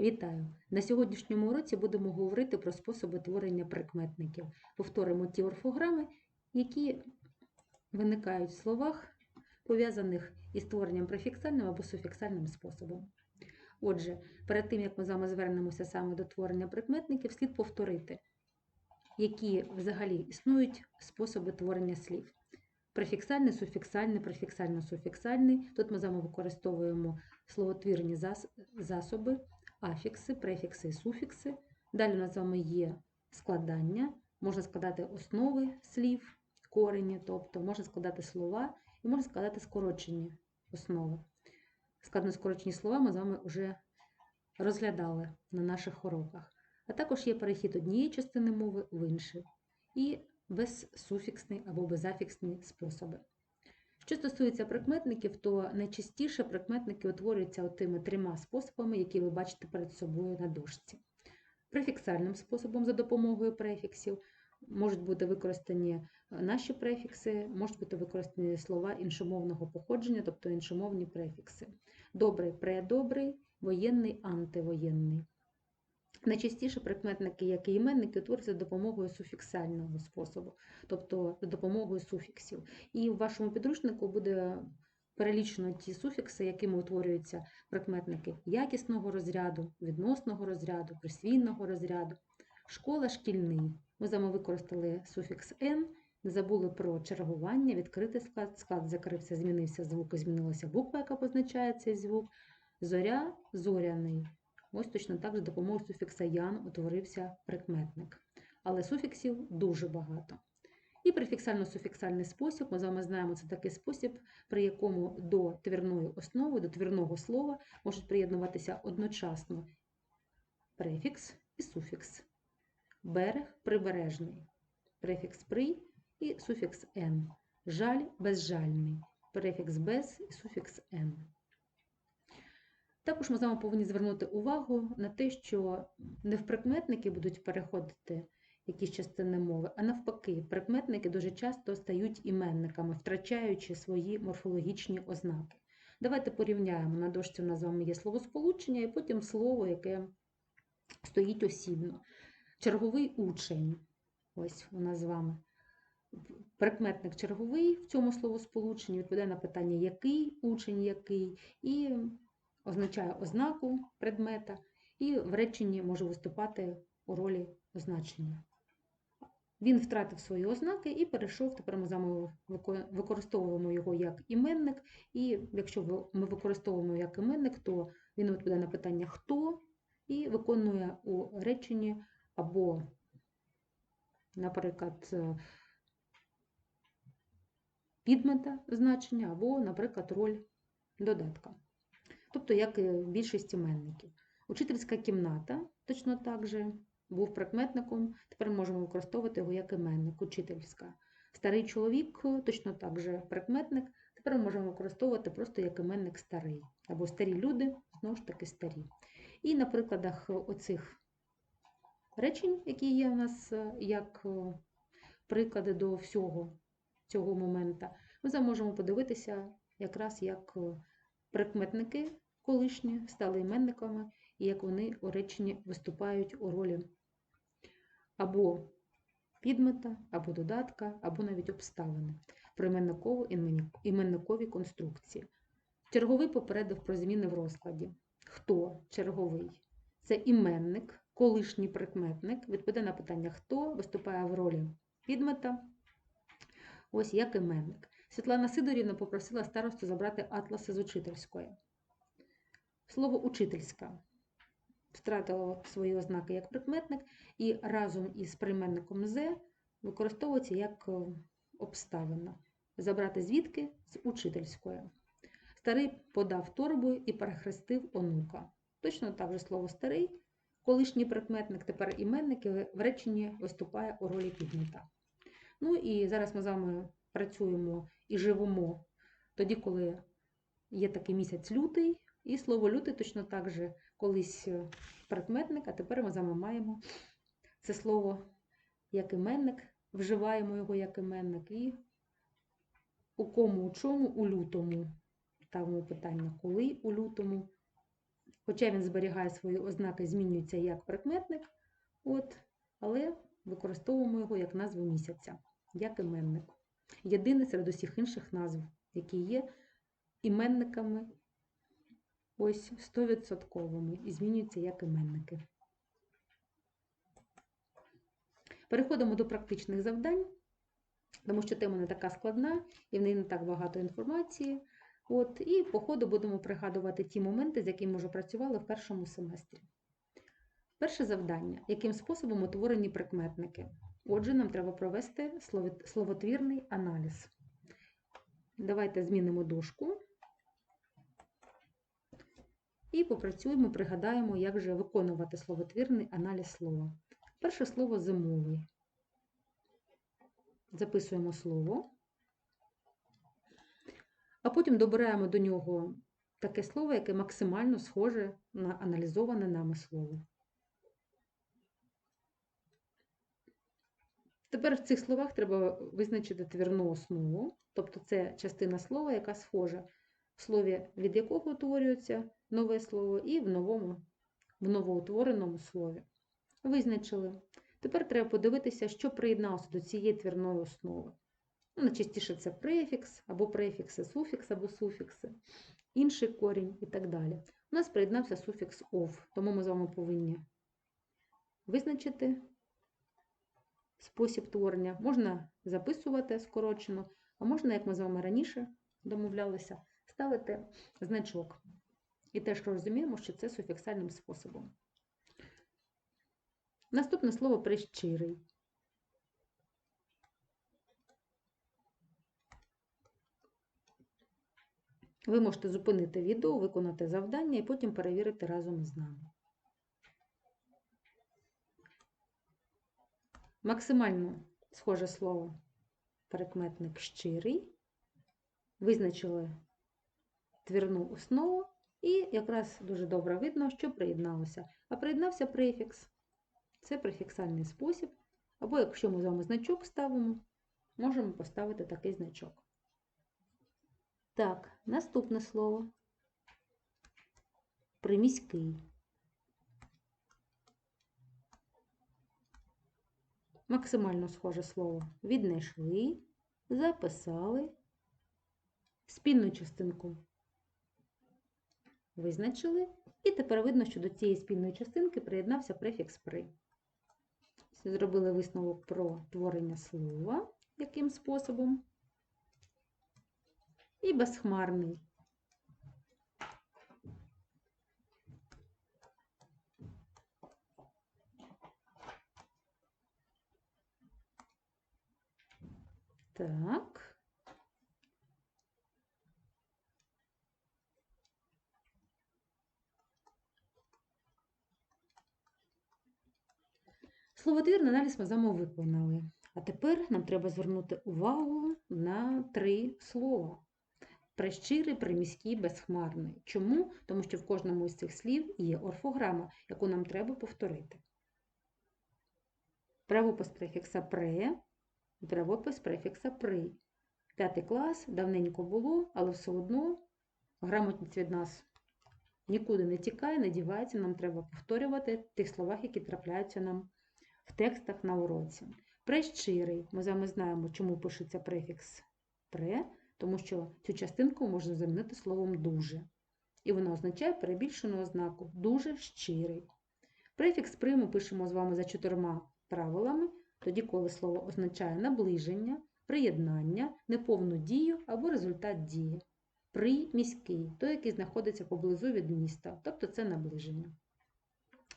Вітаю! На сьогоднішньому уроці будемо говорити про способи творення прикметників. Повторимо ті орфограми, які виникають в словах, пов'язаних із творенням префіксальним або суфіксальним способом. Отже, перед тим як ми з вами звернемося саме до творення прикметників, слід повторити, які взагалі існують способи творення слів. Префіксальний, суфіксальний, префіксально-суфіксальний. Тут ми з вами використовуємо словотвірні засоби, афікси, префікси і суфікси. Далі у нас з вами є складання, можна складати основи слів, корені, тобто можна складати слова і можна складати скорочені основи. Складно скорочені слова ми з вами вже розглядали на наших уроках. А також є перехід однієї частини мови в іншу. І безсуфіксний або безафіксні способи. Що стосується прикметників, то найчастіше прикметники утворюються тими трьома способами, які ви бачите перед собою на дошці. Префіксальним способом за допомогою префіксів можуть бути використані е, наші префікси, можуть бути використані слова іншомовного походження, тобто іншомовні префікси. Добрий, предобрий, воєнний, антивоєнний. Найчастіше прикметники, як і іменники, утворюються за допомогою суфіксального способу, тобто за допомогою суфіксів. І в вашому підручнику буде перелічено ті суфікси, якими утворюються прикметники якісного розряду, відносного розряду, присвійного розряду. Школа шкільний. Ми з вами використали суфікс «н», не забули про чергування, відкритий склад, склад закрився, змінився звук змінилася буква, яка позначає цей звук. Зоря зоряний. Ось точно так за допомогою суфікса ян утворився прикметник. Але суфіксів дуже багато. І префіксально-суфіксальний спосіб, ми з вами знаємо, це такий спосіб, при якому до твірної основи, до твірного слова можуть приєднуватися одночасно префікс і суфікс. Берег прибережний, префікс при і суфікс н. Жаль безжальний, префікс без і суфікс н. Також ми з вами повинні звернути увагу на те, що не в прикметники будуть переходити якісь частини мови, а навпаки, прикметники дуже часто стають іменниками, втрачаючи свої морфологічні ознаки. Давайте порівняємо. На дошці у нас з вами є словосполучення, і потім слово, яке стоїть осібно. Черговий учень. Ось у нас з вами. Прикметник черговий в цьому словосполученні відповідає на питання, який учень який, і означає ознаку предмета, і в реченні може виступати у ролі означення. Він втратив свої ознаки і перейшов, тепер ми використовуємо його як іменник, і якщо ми використовуємо як іменник, то він відповідає на питання хто і виконує у реченні або, наприклад, підмета значення, або, наприклад, роль додатка. Тобто, як і в більшості іменників. Учительська кімната точно так же був прикметником, тепер можемо використовувати його як іменник, учительська. Старий чоловік точно так же прикметник, тепер ми можемо використовувати просто як іменник старий. Або старі люди, знову ж таки старі. І на прикладах оцих речень, які є у нас е, як е, приклади до всього цього момента, ми зможемо подивитися якраз як е, прикметники колишні стали іменниками, і як вони у реченні виступають у ролі або підмета, або додатка, або навіть обставини іменникову іменникові конструкції. Черговий попередив про зміни в розкладі. Хто черговий? Це іменник, колишній прикметник, відповідає на питання хто виступає в ролі підмета. Ось як іменник. Світлана Сидорівна попросила старосту забрати атласи з учительської. Слово учительська втратило свої ознаки як прикметник і разом із прийменником «зе» використовується як е, обставина. Забрати звідки з учительської. Старий подав торбу і перехрестив онука. Точно так же слово старий, колишній прикметник, тепер іменник в реченні виступає у ролі підмета. Ну і зараз ми з вами працюємо і живемо тоді, коли є такий місяць лютий, і слово лютий точно так же колись е, прикметник, а тепер ми з вами маємо це слово як іменник, вживаємо його як іменник, і у кому, у чому, у лютому. Ставимо питання, коли у лютому, Хоча він зберігає свої ознаки, змінюється як прикметник, от, але використовуємо його як назву місяця, як іменник. Єдиний серед усіх інших назв, які є іменниками ось 100% і змінюються як іменники. Переходимо до практичних завдань, тому що тема не така складна і в неї не так багато інформації. От, І по ходу будемо пригадувати ті моменти, з якими ми вже працювали в першому семестрі. Перше завдання: яким способом утворені прикметники? Отже, нам треба провести словотвірний аналіз. Давайте змінимо дужку і попрацюємо, пригадаємо, як же виконувати словотвірний аналіз слова. Перше слово зимовий. Записуємо слово, а потім добираємо до нього таке слово, яке максимально схоже на аналізоване нами слово. Тепер в цих словах треба визначити твірну основу, тобто це частина слова, яка схожа в слові, від якого утворюється нове слово, і в новому, в новоутвореному слові. Визначили. Тепер треба подивитися, що приєдналося до цієї твірної основи. Ну, Найчастіше це префікс, або префікси, суфікс або суфікси, інший корінь і так далі. У нас приєднався суфікс ов, тому ми з вами повинні визначити спосіб творення. Можна записувати скорочено, а можна, як ми з вами раніше домовлялися, ставити значок. І теж розуміємо, що це суфіксальним способом. Наступне слово прищирий. Ви можете зупинити відео, виконати завдання і потім перевірити разом із нами. Максимально схоже слово прикметник щирий. Визначили твірну основу, і якраз дуже добре видно, що приєдналося. А приєднався префікс. Це префіксальний спосіб. Або якщо ми з вами значок ставимо, можемо поставити такий значок. Так, наступне слово. Приміський. Максимально схоже слово. Віднайшли, записали, спільну частинку визначили, і тепер видно, що до цієї спільної частинки приєднався префікс при. Зробили висновок про творення слова, яким способом. І безхмарний. Так. Словотвірний аналіз ми з вами виконали. А тепер нам треба звернути увагу на три слова. Прещирий, приміський, безхмарний. Чому? Тому що в кожному із цих слів є орфограма, яку нам треба повторити. Правопис префікса пре правопис префікса при. П'ятий клас давненько було, але все одно грамотність від нас нікуди не тікає, не дівається, нам треба повторювати в тих словах, які трапляються нам в текстах на уроці. Прещирий. Ми з вами знаємо, чому пишеться префікс пре, тому що цю частинку можна замінити словом дуже. І воно означає перебільшену ознаку дуже щирий. Префікс при ми пишемо з вами за чотирма правилами, тоді, коли слово означає наближення, приєднання, неповну дію або результат дії. Приміський, той, який знаходиться поблизу від міста, тобто це наближення.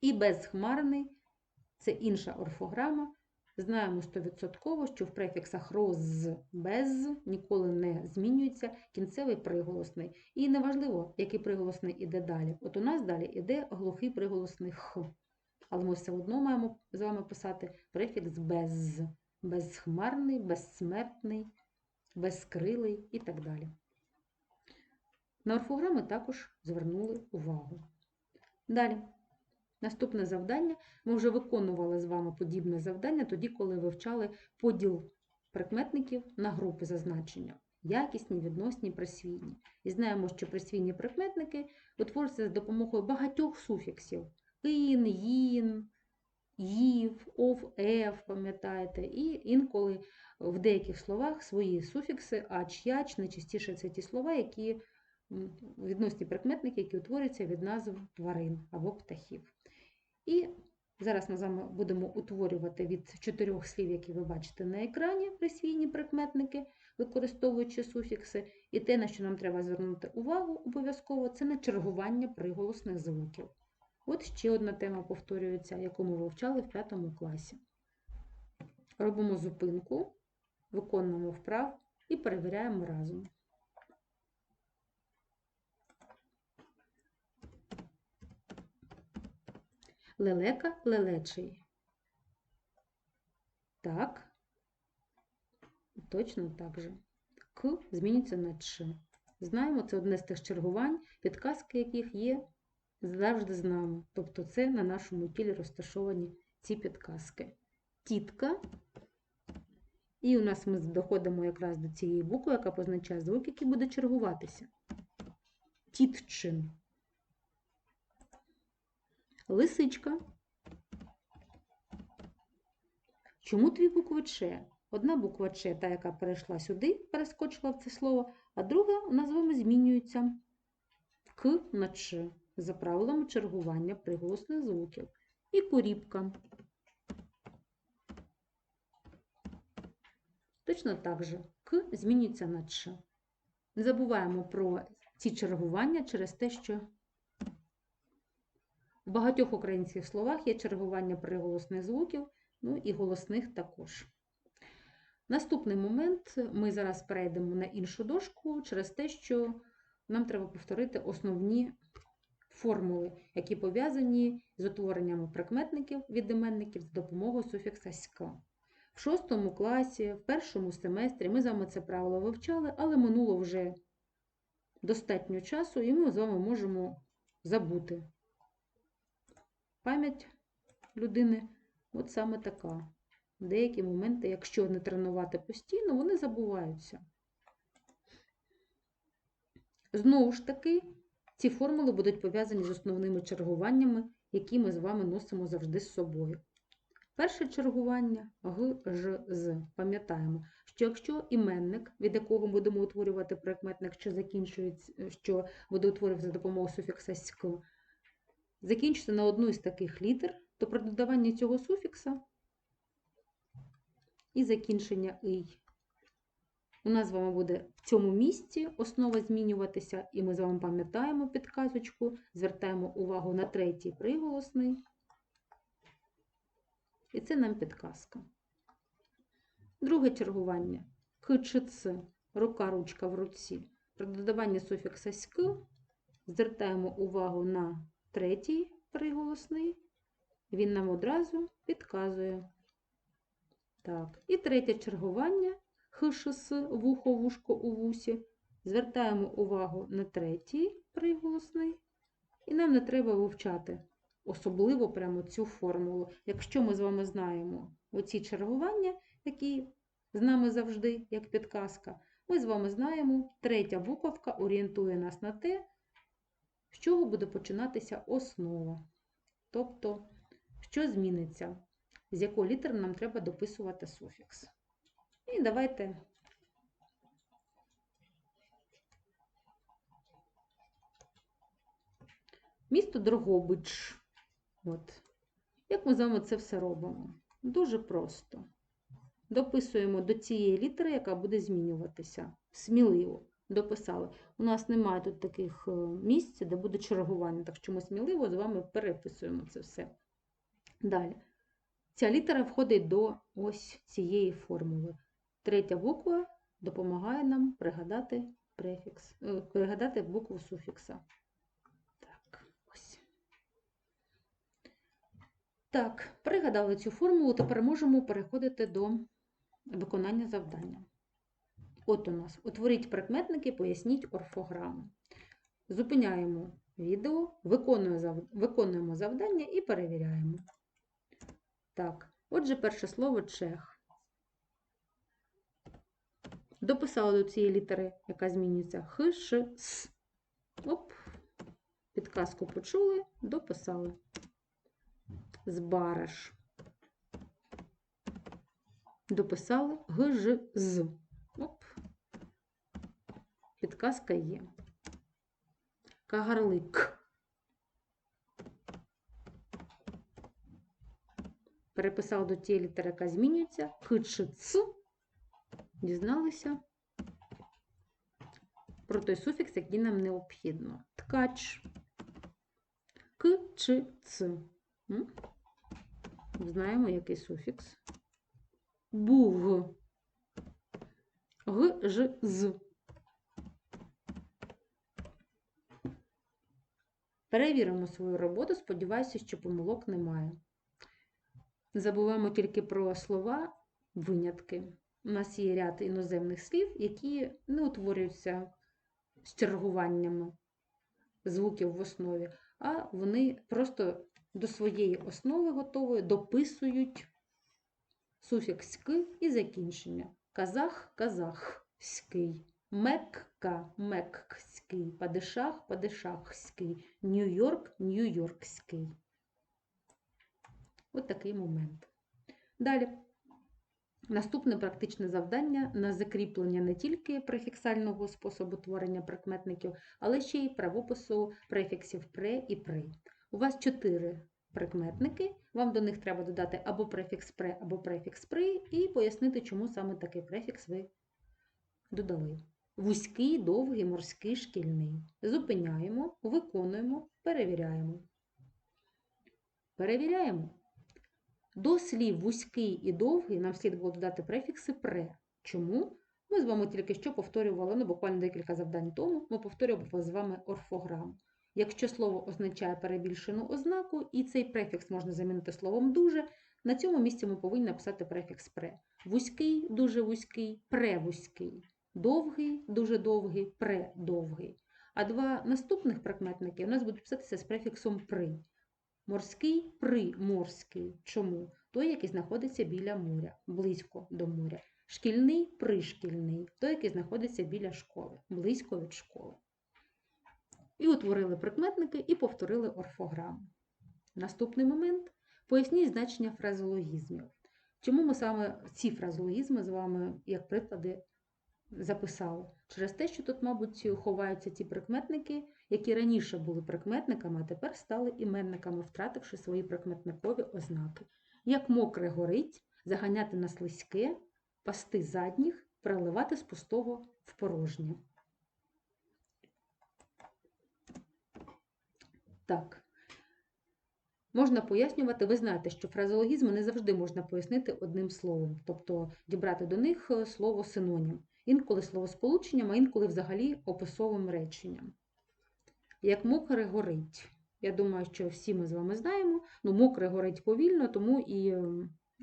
І безхмарний це інша орфограма. Знаємо 100%, що в префіксах роз, без ніколи не змінюється кінцевий приголосний. І неважливо, який приголосний іде далі. От у нас далі іде глухий приголосний х. Але ми все одно маємо з вами писати префікс без, безхмарний, безсмертний, безкрилий і так далі. На орфограми також звернули увагу. Далі. Наступне завдання. Ми вже виконували з вами подібне завдання тоді, коли вивчали поділ прикметників на групи за значенням. якісні, відносні, присвійні. І знаємо, що присвійні прикметники утворюються за допомогою багатьох суфіксів: ін, їн, їв, ов, ев, пам'ятаєте, і інколи в деяких словах свої суфікси ач, яч, найчастіше це ті слова, які відносні прикметники, які утворюються від назв тварин або птахів. І зараз ми з вами будемо утворювати від чотирьох слів, які ви бачите на екрані, присвійні прикметники, використовуючи суфікси. І те, на що нам треба звернути увагу обов'язково, це на чергування приголосних звуків. От ще одна тема повторюється, яку ми вивчали в п'ятому класі. Робимо зупинку, виконуємо вправ і перевіряємо разом. Лелека лелечий. Так. Точно так же. К змінюється на Ч. Знаємо, це одне з тих чергувань, підказки яких є завжди з нами. Тобто це на нашому тілі розташовані ці підказки. Тітка. І у нас ми доходимо якраз до цієї букви, яка позначає звук, який буде чергуватися. Тітчин. Лисичка. Чому дві букви Ч? Одна буква Ч, та, яка перейшла сюди, перескочила в це слово, а друга у нас з вами змінюється К на Ч за правилами чергування приголосних звуків. І куріпка. Точно так же К змінюється на Ч. Не забуваємо про ці чергування через те, що в багатьох українських словах є чергування приголосних звуків, ну і голосних також. Наступний момент ми зараз перейдемо на іншу дошку через те, що нам треба повторити основні формули, які пов'язані з утворенням прикметників від іменників з допомогою суфікса «ська». В шостому класі, в першому семестрі ми з вами це правило вивчали, але минуло вже достатньо часу, і ми з вами можемо забути. Пам'ять людини от саме така. Деякі моменти, якщо не тренувати постійно, вони забуваються. Знову ж таки, ці формули будуть пов'язані з основними чергуваннями, які ми з вами носимо завжди з собою. Перше чергування Г, Ж, З. Пам'ятаємо, що якщо іменник, від якого будемо утворювати прикметник, що закінчується, що буде утворюватися за допомогою суфікса «ськ», закінчиться на одну із таких літер, то при додаванні цього суфікса і закінчення «ий» у нас з вами буде в цьому місці основа змінюватися, і ми з вами пам'ятаємо підказочку, звертаємо увагу на третій приголосний. І це нам підказка. Друге чергування. К рука, ручка в руці. При додаванні суфікса ськ звертаємо увагу на третій приголосний. Він нам одразу підказує. Так, і третє чергування х, ш, вухо, вушко у вусі. Звертаємо увагу на третій приголосний. І нам не треба вивчати особливо прямо цю формулу. Якщо ми з вами знаємо оці чергування, які з нами завжди, як підказка, ми з вами знаємо, третя буковка орієнтує нас на те, з чого буде починатися основа. Тобто, що зміниться, з якої літери нам треба дописувати суфікс. І давайте місто Дрогобич. От. Як ми з вами це все робимо? Дуже просто. Дописуємо до цієї літери, яка буде змінюватися. Сміливо дописали. У нас немає тут таких е, місць, де буде чергування, так що ми сміливо з вами переписуємо це все. Далі. Ця літера входить до ось цієї формули. Третя буква допомагає нам пригадати префікс, е, пригадати букву суфікса. Так, ось. Так, пригадали цю формулу, тепер можемо переходити до виконання завдання. От у нас утворіть прикметники, поясніть орфограму. Зупиняємо відео, виконуємо завдання і перевіряємо. Так, отже, перше слово чех. Дописали до цієї літери, яка змінюється х, ш, с. Оп. Підказку почули, дописали. Збараш. Дописали г, ж, з. Оп. Підказка є. Кагарлик. Переписали до тієї літери, яка змінюється. К, чи, ц. Дізналися про той суфікс, який нам необхідно. Ткач. К чи ц. Знаємо, який суфікс. Буг. Г, ж, з. Перевіримо свою роботу. Сподіваюся, що помилок немає. Забуваємо тільки про слова, винятки. У нас є ряд іноземних слів, які не утворюються з чергуваннями звуків в основі, а вони просто до своєї основи готової дописують суфікс «ки» і закінчення. Казах казахський, Мекка меккський, падишах падишахський, Нью-Йорк нью-йоркський. От такий момент. Далі. Наступне практичне завдання на закріплення не тільки префіксального способу творення прикметників, але ще й правопису префіксів пре і при. У вас чотири прикметники, вам до них треба додати або префікс пре, або префікс при, і пояснити, чому саме такий префікс ви додали. Вузький, довгий, морський, шкільний. Зупиняємо, виконуємо, перевіряємо. Перевіряємо. До слів вузький і довгий нам слід було додати префікси пре. Чому? Ми з вами тільки що повторювали, ну буквально декілька завдань тому, ми повторювали з вами орфограму. Якщо слово означає перебільшену ознаку, і цей префікс можна замінити словом дуже, на цьому місці ми повинні написати префікс пре. Вузький, дуже вузький, превузький, довгий, дуже довгий, предовгий. А два наступних прикметники у нас будуть писатися з префіксом при. Морський приморський. Чому? Той, який знаходиться біля моря, близько до моря. Шкільний пришкільний, той, який знаходиться біля школи, близько від школи. І утворили прикметники і повторили орфограму. Наступний момент поясніть значення фразеологізмів. Чому ми саме ці фразеологізми з вами, як приклади, записали? Через те, що тут, мабуть, ховаються ті прикметники, які раніше були прикметниками, а тепер стали іменниками, втративши свої прикметникові ознаки. Як мокре горить, заганяти на слизьке, пасти задніх, переливати з пустого в порожнє. Так. Можна пояснювати, ви знаєте, що фразеологізми не завжди можна пояснити одним словом, тобто дібрати до них слово синонім. Інколи словосполученням, а інколи взагалі описовим реченням. Як мокре горить. Я думаю, що всі ми з вами знаємо. Ну, мокре горить повільно, тому і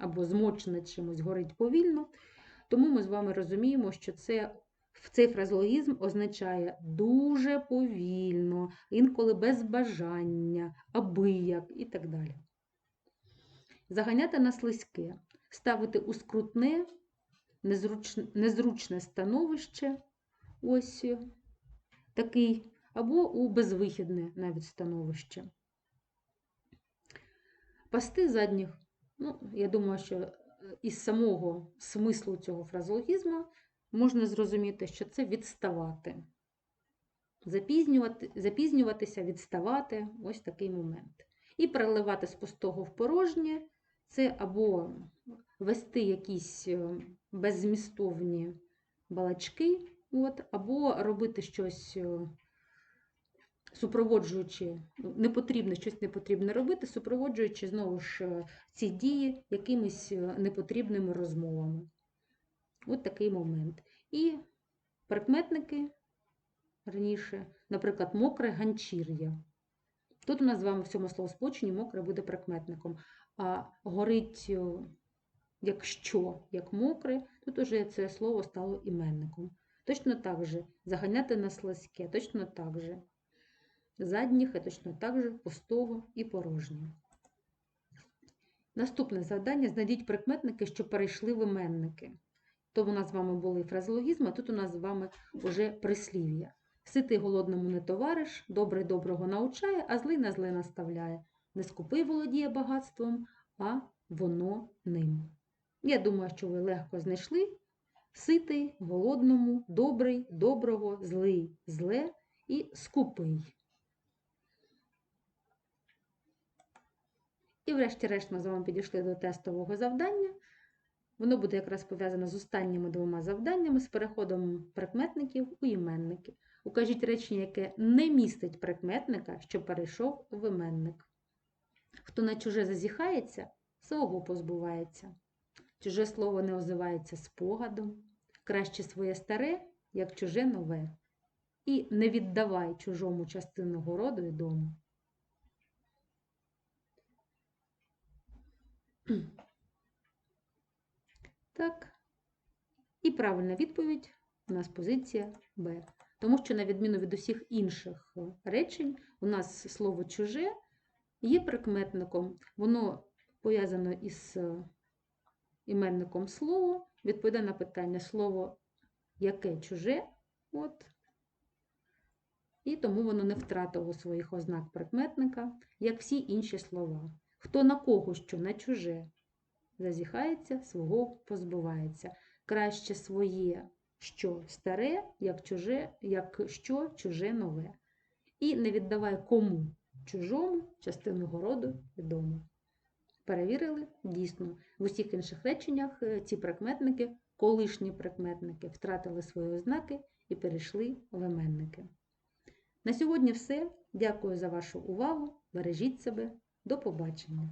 або змочене чимось горить повільно. Тому ми з вами розуміємо, що це, цей фразологізм означає дуже повільно, інколи без бажання, абияк і так далі. Заганяти на слизьке, ставити у скрутне, незручне, становище, ось такий або у безвихідне навіть становище. Пасти задніх, ну, я думаю, що із самого смислу цього фразологізму можна зрозуміти, що це відставати. Запізнювати, Запізнюватися, відставати ось такий момент. І переливати з пустого в порожнє це або вести якісь беззмістовні балачки, от, або робити щось супроводжуючи, ну, не потрібно щось непотрібне робити, супроводжуючи знову ж е, ці дії якимись е, непотрібними розмовами. От такий момент. І прикметники раніше, наприклад, мокре ганчір'я. Тут у нас з вами в цьому словосполученні мокре буде прикметником. А горить, е, якщо як мокре, тут уже це слово стало іменником. Точно так же заганяти на слизьке, точно так же задніх, і точно так же пустого і порожнього. Наступне завдання знайдіть прикметники, що перейшли в іменники. Тому у нас з вами були фразеологізми, а тут у нас з вами вже прислів'я. Ситий голодному не товариш, добрий доброго научає, а злий на зле наставляє. Не скупий володіє багатством, а воно ним. Я думаю, що ви легко знайшли ситий, голодному, добрий, доброго, злий, зле і скупий. І врешті-решт ми з вами підійшли до тестового завдання. Воно буде якраз пов'язане з останніми двома завданнями з переходом прикметників у іменники. Укажіть речення, яке не містить прикметника, що перейшов в іменник. Хто на чуже зазіхається, свого позбувається. Чуже слово не озивається спогадом. Краще своє старе, як чуже нове. І не віддавай чужому частину городу і дому. Так. І правильна відповідь у нас позиція Б. Тому що, на відміну від усіх інших е, речень, у нас слово чуже є прикметником, воно пов'язано із е, іменником слово, відповідає на питання слово яке чуже, от, і тому воно не втратило своїх ознак прикметника, як всі інші слова. Хто на кого що на чуже зазіхається, свого позбувається. Краще своє, що старе, як чуже, як що чуже нове. І не віддавай кому чужому частину городу і дому. Перевірили, дійсно, в усіх інших реченнях е, ці прикметники, колишні прикметники, втратили свої ознаки і перейшли в іменники. На сьогодні все. Дякую за вашу увагу. Бережіть себе. До побачення!